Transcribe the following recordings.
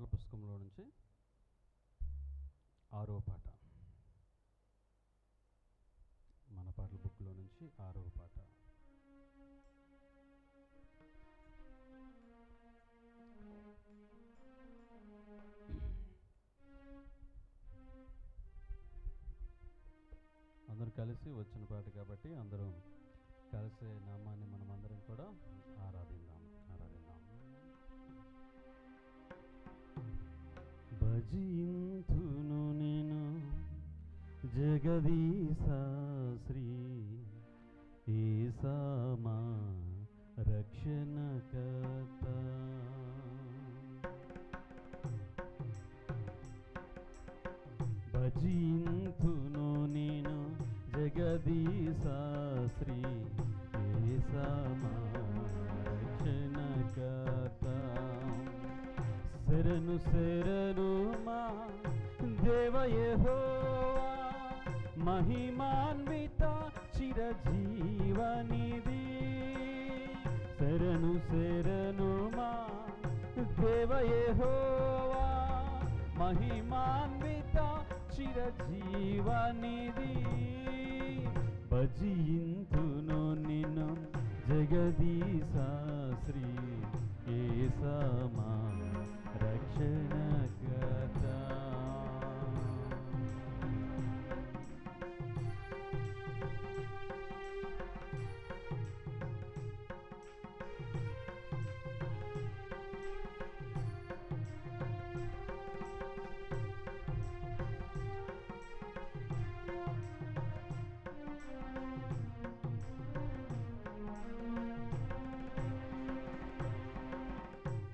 పాటల పుస్తకంలో నుంచి ఆరో పాట. మన పాటల బుక్లో నుంచి ఆరో పాట. అందరూ కలిసి వచ్చిన పాట కాబట్టి అందరూ కలిసే నామాన్ని మనం అందరం కూడా ఆరాధి భజింతును నేను జగదీశ శ్రీ ఏసామా భజీ శరణు శరణు మా దేవయహోవా మహిమాన్విత చిరజీవనిది శరణు శరణు మా దేవయహోవా మహిమాన్విత చిరజీవనిది భజింతును నిన్ను జగదీశ ఏ సమా రక్షణకర్త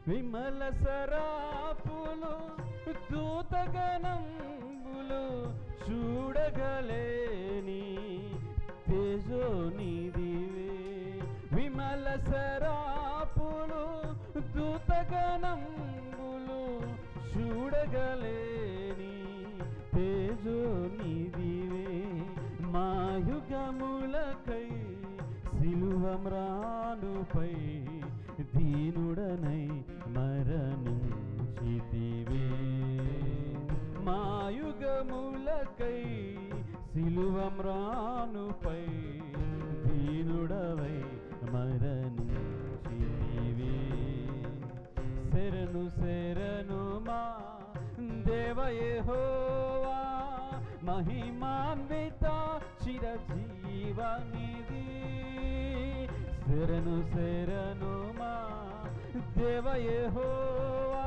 విమల సరాపులు దూతగణంబులు చూడగలేని తేజోనిదివే విమల సరాపులు దూతగణంబులు చూడగలేని తేజోనిదివే మాయుగములకై సిలువమ్రానుపై దీనుడనై మరణించితివే. మాయుగములకై సిలువమ్రానుపై దీనుడవై మరణించితివే. శరణు శరణు మా దేవయహోవా మహిమాన్విత చిరజీవనిది శరణు శరణు మా దేవయహోవా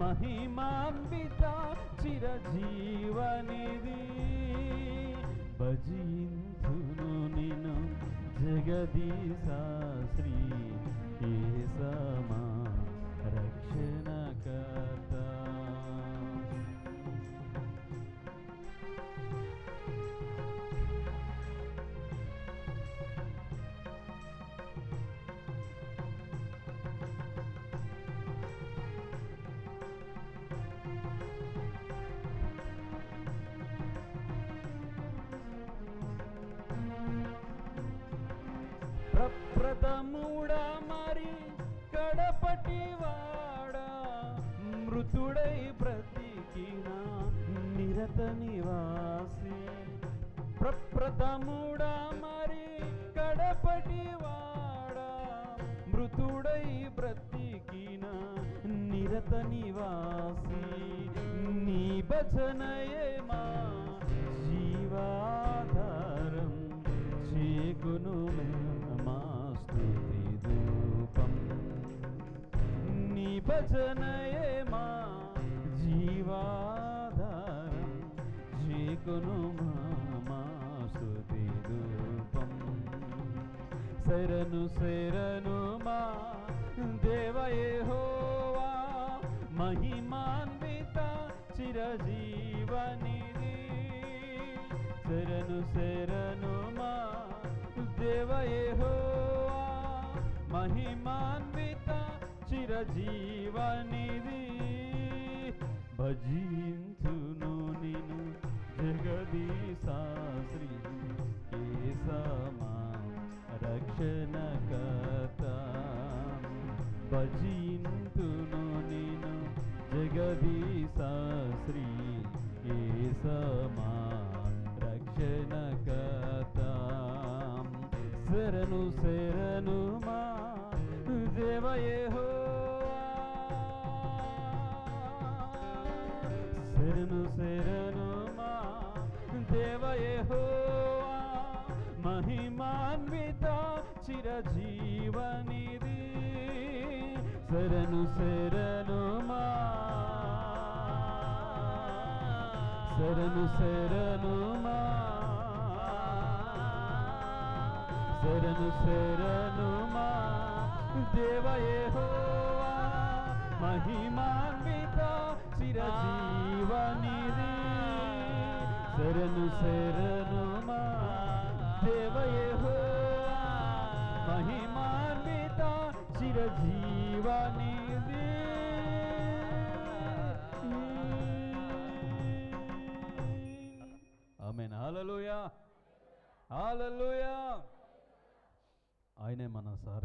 మహిమాన్విత చిరజీవనిధి. భజింతును నిన్ను జగదీశ శ్రీ ఏసమా రక్షణకర్త. ప్రప్రథముడ మరి కడపటి వాడా మృతుడై బ్రతికిన నిరత నివాసి. ప్రప్రథముడ మరి కడపటి వాడా మృతుడై బ్రతికిన నిరత నివాసి. నీ భజనయే మా జీవాధారం చేకును మే భజనయే మా జీవాధారం జీకును మా స్తుతి ధూపం శరణు శరణు మా దేవయహోవా మహిమాన్విత చిరజీవనిధి శరణు శరణు మా దేవయే హోవా మహిమాన్విత చిరజీవనిది భజించును నిను జగదీశాశ్రీ కేసమా రక్షణకత భజింతును నిను జగదీశాశ్రీ కేసమా రక్షణకత శరణు శరణు మా దేవయేహో చిరజీవనిది. శరణు శరణు మా. శరణు శరణు మా. శరణు శరణు మా. దేవయేహోవా మహిమాన్విత చిరజీవనిది. శరణు శరణు మా. దేవయేహోవా చిరజీవనిది. ఆమె హాలలుయా హాలలుయా ఆయనే మన సార్